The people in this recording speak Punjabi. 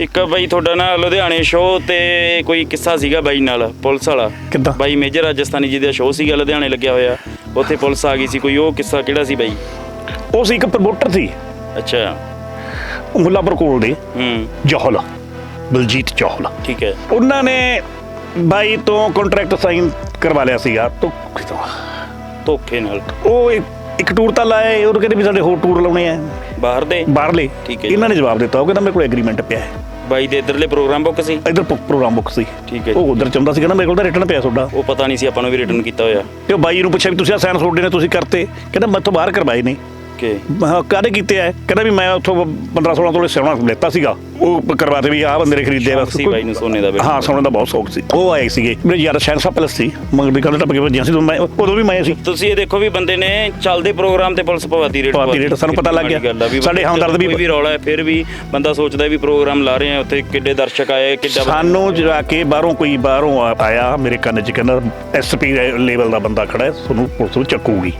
ਇੱਕ ਬਾਈ ਤੁਹਾਡਾ ਨਾ ਲੁਧਿਆਣੇ ਸ਼ੋਅ ਤੇ ਕੋਈ ਕਿੱਸਾ ਸੀਗਾ ਬਾਈ ਨਾਲ ਪੁਲਿਸ ਵਾਲਾ? ਕਿੱਦਾਂ? ਬਾਈ ਮੇਜਰ ਰਾਜਸਥਾਨੀ ਜੀ ਦਾ ਸ਼ੋਅ ਸੀਗਾ ਲੁਧਿਆਣੇ ਲੱਗਿਆ ਹੋਇਆ। ਉੱਥੇ ਪੁਲਿਸ ਆ ਗਈ ਸੀ ਕੋਈ ਉਹ ਕਿੱਸਾ ਕਿਹੜਾ ਸੀ ਬਾਈ? ਉਹ ਸੀ ਇੱਕ ਪ੍ਰਮੋਟਰ ਸੀ। ਅੱਛਾ। ਮੁੱਲਾਪੁਰ ਕੋਲ ਦੇ ਹੂੰ। ਜੋਹਲ ਬਲਜੀਤ ਜੋਹਲ। ਠੀਕ ਹੈ। ਉਹਨਾਂ ਨੇ ਬਾਈ ਤੋਂ ਕੰਟਰੈਕਟ ਸਾਈਨ ਕਰਵਾ ਲਿਆ ਸੀਗਾ ਤੋਂ। ਧੋਖੇ ਨਾਲ। ਉਹ ਇੱਕ- ਇੱਕ ਟੂਰ ਤਾਂ ਲਾਏ ਉਹ ਕਹਿੰਦੇ ਵੀ ਸਾਡੇ ਹੋਰ ਟੂਰ ਲਾਉਣੇ ਆ। ਬਾਹਰ ਦੇ? ਬਾਹਰਲੇ। ਠੀਕ ਹੈ ਜੀ। ਇਹਨਾਂ ਨੇ ਜਵਾਬ ਦਿੱਤਾ ਉਹ ਕਹਿੰਦਾ ਮੇਰੇ ਕੋਲ ਐਗਰੀਮੈਂਟ ਪਿਆ ਹੈ। ਬਾਈ ਦੇ ਇਧਰਲੇ ਪ੍ਰੋਗਰਾਮ ਬੁੱਕ ਸੀ? ਇਧਰ ਪ੍ਰੋਗਰਾਮ ਬੁੱਕ ਸੀ। ਠੀਕ ਹੈ ਜੀ। ਉਹ ਉਧਰ ਚਾਹੁੰਦਾ ਸੀ ਕਹਿੰਦਾ ਮੇਰੇ ਕੋਲ ਤਾਂ ਰਿਟਰਨ ਪਿਆ ਤੁਹਾਡਾ। ਉਹ ਪਤਾ ਨਹੀਂ ਸੀ ਆਪਾਂ ਨੂੰ ਵੀ ਰਿਟਰਨ ਕੀਤਾ ਹੋਇਆ। ਤੇ ਉਹ ਬਾਈ ਨੂੰ ਪੁੱਛਿਆ ਵੀ ਤੁਸੀਂ ਆ ਸਾਈਨ ਤੁਹਾਡੇ ਨੇ ਤੁਸੀਂ ਕਰਤੇ। ਕਹਿੰਦਾ ਮੈਂ ਤੋਂ ਬਾਹਰ ਕਰਵਾਏ ਨੇ। ਕਿ ਮੈਂ ਕਿਹਾ ਕਾਹਦੇ ਕੀਤੇ ਆ ਕਹਿੰਦਾ ਵੀ ਮੈਂ ਉੱਥੋਂ 15 16 ਤੋਲੇ ਸੋਨਾ ਲੈਤਾ ਸੀਗਾ। ਉਹ ਕਰਵਾਤੇ ਵੀ ਆਹ ਬੰਦੇ ਨੇ ਖਰੀਦੇ ਆ। ਸ਼ੌਕ ਸੀ ਬਾਈ ਨੂੰ ਸੋਨੇ ਦਾ। ਹਾਂ ਸੋਨੇ ਦਾ ਬਹੁਤ ਸ਼ੌਕ ਸੀ। ਉਹ ਆਏ ਸੀਗੇ। ਮੇਰੇ ਯਾਰ ਸ਼ਹਿਨਸ਼ਾਹ ਪੈਲਸ ਸੀ। ਮਗਰ ਵੀ ਕੱਲ ਟੱਪ ਕੇ ਭੱਜਿਆ ਸੀ ਮੈਂ ਉਦੋਂ ਵੀ ਮੈਂ ਸੀ। ਤੁਸੀਂ ਇਹ ਦੇਖੋ ਵੀ ਬੰਦੇ ਨੇ ਚੱਲਦੇ ਪ੍ਰੋਗਰਾਮ ਤੇ ਪੁਲਿਸ ਪਵਾਤੀ ਰੇਟ ਪਵਾਤੀ ਰੇਟ, ਸਾਨੂੰ ਪਤਾ ਲੱਗ ਗਿਆ। ਆ ਸਾਡੇ ਹਮਦਰਦ ਵੀ- ਵੀ ਰੌਲਾ ਹੈ ਫਿਰ ਵੀ ਬੰਦਾ ਸੋਚਦਾ ਵੀ ਪ੍ਰੋਗਰਾਮ ਲਾ ਰਹੇ ਆ ਉੱਥੇ ਕਿੱਡੇ ਦਰਸ਼ਕ ਆਏ ਕਿੱਡਾ ਸਾਨੂੰ ਜਾ ਕੇ ਬਾਹਰੋਂ ਕੋਈ ਬਾਹਰੋਂ ਆ- ਆਇਆ ਮੇਰੇ ਕੰਨ 'ਚ ਕਹਿੰਦਾ ਐਸਪੀ ਲੈਵਲ ਦਾ ਬੰਦਾ ਖੜਾ ਹੈ ਤੁਹਾਨੂੰ ਪੁਲਿਸ ਚੱਕੂਗੀ।